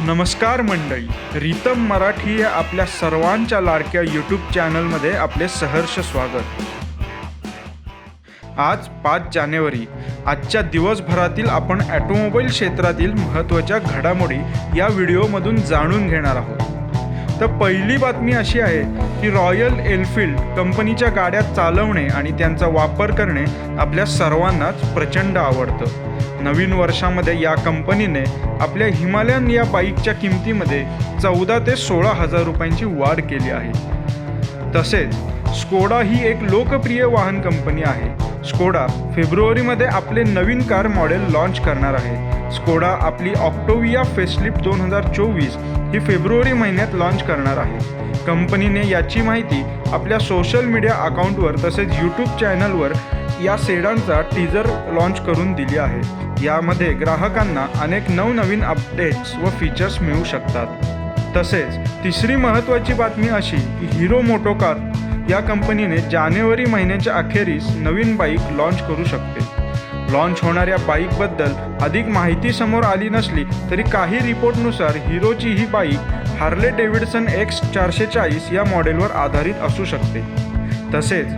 नमस्कार मंडळी. रितम मराठी या आपल्या सर्वांच्या लाडक्या यूट्यूब चॅनलमध्ये आपले सहर्ष स्वागत. आज पाच जानेवारी. आजच्या दिवसभरातील आपण ॲटोमोबाईल क्षेत्रातील महत्त्वाच्या घडामोडी या व्हिडिओमधून जाणून घेणार आहोत. तर पहिली बातमी अशी आहे की रॉयल एनफिल्ड कंपनीच्या गाड्या चालवणे आणि त्यांचा वापर करणे आपल्या सर्वांनाच प्रचंड आवडतं. नवीन वर्षामध्ये या कंपनीने आपल्या हिमालयन या बाईकच्या किमतीमध्ये चौदा ते सोळा हजार रुपयांची वाढ केली आहे. तसेच स्कोडा ही एक लोकप्रिय वाहन कंपनी आहे. स्कोडा फेब्रुवारीमध्ये आपले नवीन कार मॉडेल लॉन्च करणार आहे. स्कोडा आपली ऑक्टोविया फेसलिफ्ट दोन हजार चोवीस ही फेब्रुवारी महिन्यात लॉन्च करणार आहे. कंपनीने याची माहिती आपल्या सोशल मीडिया अकाउंटवर तसेच यूट्यूब चॅनलवर या सेडांचा टीजर लॉन्च करून दिली आहे. यामध्ये ग्राहकांना अनेक नवनवीन अपडेट्स व फीचर्स मिळू शकतात. तसेच तिसरी महत्त्वाची बातमी अशी की हिरो मोटोकार या कंपनीने जानेवारी महिन्याच्या अखेरीस नवीन बाईक लॉन्च करू शकते. लॉन्च होणाऱ्या बाईकबद्दल अधिक माहिती समोर आली नसली तरी काही रिपोर्टनुसार हिरोची ही बाईक हार्ले डेव्हिडसन एक्स चारशे चाळीस या मॉडेलवर आधारित असू शकते. तसेच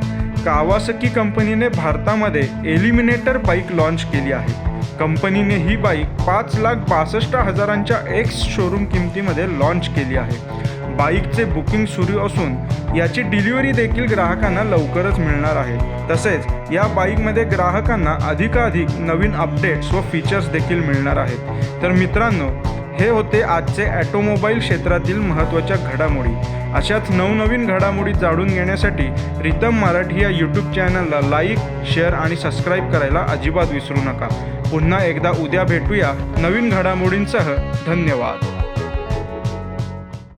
कावासकी कंपनीने भारतामध्ये एलिमिनेटर बाईक लॉन्च केली आहे. कंपनीने ही बाईक पाच लाख बासष्ट हजारांच्या एक्स शोरूम किमतीमध्ये लॉन्च केली आहे. बाईकचे बुकिंग सुरू असून याची डिलिव्हरी देखील ग्राहकांना लवकरच मिळणार आहे. तसेच या बाईकमध्ये ग्राहकांना अधिकाधिक नवीन अपडेट्स व फीचर्स देखील मिळणार आहेत. तर मित्रांनो हे होते आजचे ॲटोमोबाईल क्षेत्रातील महत्त्वाच्या घडामोडी. अशाच नवनवीन घडामोडी जाणून घेण्यासाठी रितम मराठी या यूट्यूब चॅनलला लाईक शेअर आणि सबस्क्राईब करायला अजिबात विसरू नका. पुन्हा एकदा उद्या भेटूया नवीन घडामोडींसह. धन्यवाद.